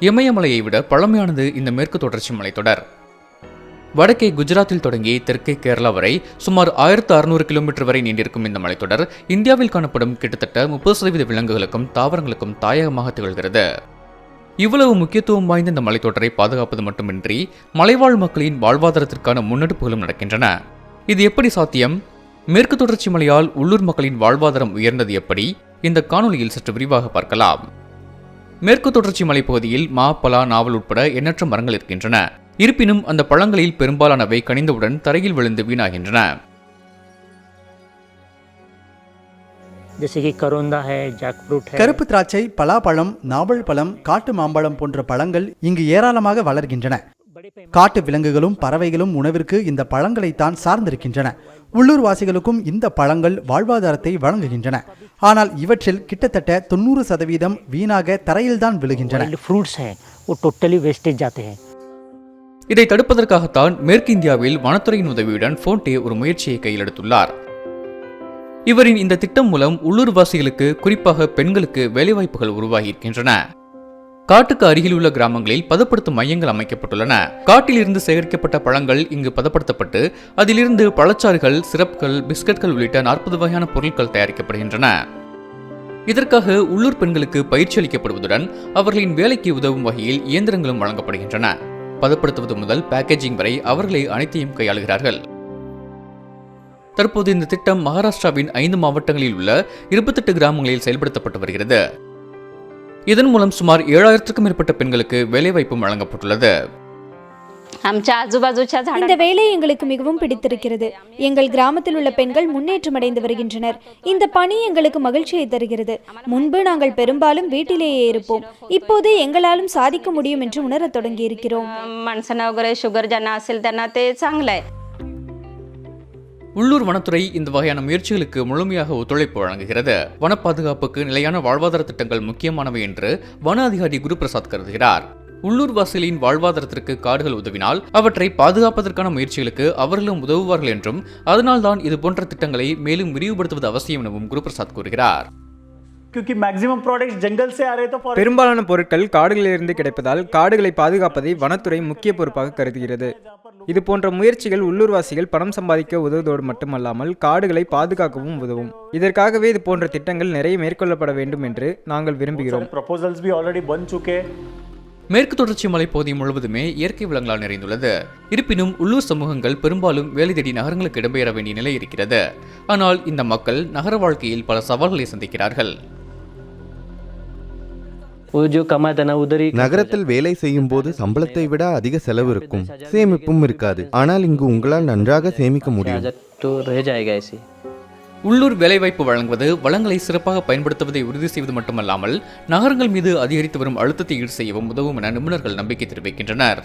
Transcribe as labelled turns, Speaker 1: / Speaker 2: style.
Speaker 1: இமயமலையை விட பழமையானது இந்த மேற்கு தொடர்ச்சி மலைத்தொடர் வடக்கே குஜராத்தில் தொடங்கி தெற்கே கேரளா வரை சுமார் ஆயிரத்து அறுநூறு கிலோமீட்டர் வரை நீண்டிருக்கும் இந்த மலைத்தொடர் இந்தியாவில் காணப்படும் கிட்டத்தட்ட முப்பது சதவீத விலங்குகளுக்கும் தாவரங்களுக்கும் தாயகமாக திகழ்கிறது. இவ்வளவு முக்கியத்துவம் வாய்ந்த இந்த மலைத்தொடரை பாதுகாப்பது மட்டுமின்றி மலைவாழ் மக்களின் வாழ்வாதாரத்திற்கான முன்னெடுப்புகளும் நடக்கின்றன. இது எப்படி சாத்தியம்? மேற்கு தொடர்ச்சி மலையால் உள்ளூர் மக்களின் வாழ்வாதாரம் உயர்ந்தது எப்படி? இந்த காணொலியில் சற்று விரிவாக பார்க்கலாம். மேற்கு தொடர்ச்சி மலைப்பகுதியில் மா பலா நாவல் உட்பட எண்ணற்ற மரங்கள் இருக்கின்றன. இருப்பினும் அந்த பழங்களில் பெரும்பாலானவை கனிந்தவுடன் தரையில் விழுந்து வீணாகின்றன.
Speaker 2: கருப்பு திராட்சை பலாப்பழம் நாவல் பழம் காட்டு மாம்பழம் போன்ற பழங்கள் இங்கு ஏராளமாக வளர்கின்றன. காட்டு விலங்குகளும் பறவைகளும் உணவிற்கு இந்த பழங்களைத்தான் சார்ந்திருக்கின்றன. உள்ளூர்வாசிகளுக்கும் இந்த பழங்கள் வாழ்வாதாரத்தை வழங்குகின்றன. ஆனால் இவற்றில் கிட்டத்தட்ட தொண்ணூறு சதவீதம் வீணாக தரையில்தான் விழுகின்றன.
Speaker 1: இதை தடுப்பதற்காகத்தான் மேற்கிந்தியாவில் வனத்துறையின் உதவியுடன் போன்டே ஒரு முயற்சியை கையிலெடுத்துள்ளார் இவரின் இந்த திட்டம் மூலம் உள்ளூர்வாசிகளுக்கு குறிப்பாக பெண்களுக்கு வேலைவாய்ப்புகள் உருவாகியிருக்கின்றன. காட்டுக்கு அருகில் உள்ள கிராமங்களில் பதப்படுத்தும் மையங்கள் அமைக்கப்பட்டுள்ளன. காட்டிலிருந்து சேகரிக்கப்பட்ட பழங்கள் இங்கு பதப்படுத்தப்பட்டு அதிலிருந்து பழச்சாறுகள் சிரப்கள் பிஸ்கட்கள் உள்ளிட்ட நாற்பது வகையான பொருட்கள் தயாரிக்கப்படுகின்றன. இதற்காக உள்ளூர் பெண்களுக்கு பயிற்சி அளிக்கப்படுவதுடன் அவர்களின் வேலைக்கு உதவும் வகையில் இயந்திரங்களும் வழங்கப்படுகின்றன. பதப்படுத்துவது முதல் பேக்கேஜிங் வரை அவர்களே அனைத்தையும் கையாளுகிறார்கள். தற்போது இந்த திட்டம் மகாராஷ்டிராவின் ஐந்து மாவட்டங்களில் உள்ள இருபத்தெட்டு கிராமங்களில் செயல்படுத்தப்பட்டு வருகிறது. இதன் மூலம் சுமார் ஏழாயிரத்துக்கும் மேற்பட்ட பெண்களுக்கு வேலைவாய்ப்பும் வழங்கப்பட்டுள்ளது.
Speaker 3: இந்த வேலை எங்களுக்கு மிகவும் பிடித்திருக்கிறது. எங்கள் கிராமத்தில் உள்ள பெண்கள் முன்னேற்றம் அடைந்து வருகின்றனர். இந்த பணி எங்களுக்கு மகிழ்ச்சியை தருகிறது. முன்பு நாங்கள் பெரும்பாலும் வீட்டிலேயே இருப்போம். இப்போது எங்களாலும் சாதிக்க முடியும் என்று உணரத் தொடங்கி இருக்கிறோம்
Speaker 1: உள்ளூர் வனத்துறை இந்த வகையான முயற்சிகளுக்கு முழுமையாக ஒத்துழைப்பு வழங்குகிறது. வன பாதுகாப்புக்கு நிலையான வாழ்வாதார திட்டங்கள் முக்கியமானவை என்று வன அதிகாரி குருபிரசாத் கருதுகிறார். உள்ளூர்வாசிகளின் வாழ்வாதாரத்திற்கு காடுகள் உதவினால் அவற்றை பாதுகாப்பதற்கான முயற்சிகளுக்கு அவர்களும் உதவுவார்கள் என்றும் அதனால்தான் இதுபோன்ற திட்டங்களை மேலும் விரிவுபடுத்துவது அவசியம் எனவும் குருபிரசாத் கூறுகிறார்.
Speaker 4: பெரும்பாலான பொருட்கள் காடுகளிலிருந்து கிடைப்பதால் காடுகளை பாதுகாப்பதை வனத்துறை முக்கிய பொறுப்பாக கருதுகிறது. இது போன்ற முயற்சிகள் உள்ளூர்வாசிகள் பணம் சம்பாதிக்க உதவுவதோடு மட்டுமல்லாமல் காடுகளை பாதுகாக்கவும் உதவும். இதற்காகவே இது போன்ற திட்டங்கள் நிறைய மேற்கொள்ளப்பட வேண்டும் என்று நாங்கள் விரும்புகிறோம்.
Speaker 1: மேற்கு தொடர்ச்சி பகுதி முழுவதுமே இயற்கை வளங்களால் நிறைந்துள்ளது. இருப்பினும் உள்ளூர் சமூகங்கள் பெரும்பாலும் வேலை தேடி நகரங்களுக்கு இடம்பெயர வேண்டிய நிலை இருக்கிறது. ஆனால் இந்த மக்கள் நகர வாழ்க்கையில் பல சவால்களை சந்திக்கிறார்கள்.
Speaker 5: நகரத்தில் வேலை செய்யும் போது சம்பளத்தை விட அதிக செலவு இருக்கும். சேமிப்பும் இருக்காது. ஆனால் இங்கு உங்களால் நன்றாக சேமிக்க முடியும்.
Speaker 1: உள்ளூர் வேலைவாய்ப்பு வழங்குவது வளங்களை சிறப்பாக பயன்படுத்துவதை உறுதி செய்வது மட்டுமல்லாமல் நகரங்கள் மீது அதிகரித்து வரும் அழுத்தத்தை ஈடு செய்யவும் உதவும் என நிபுணர்கள் நம்பிக்கை தெரிவிக்கின்றனர்.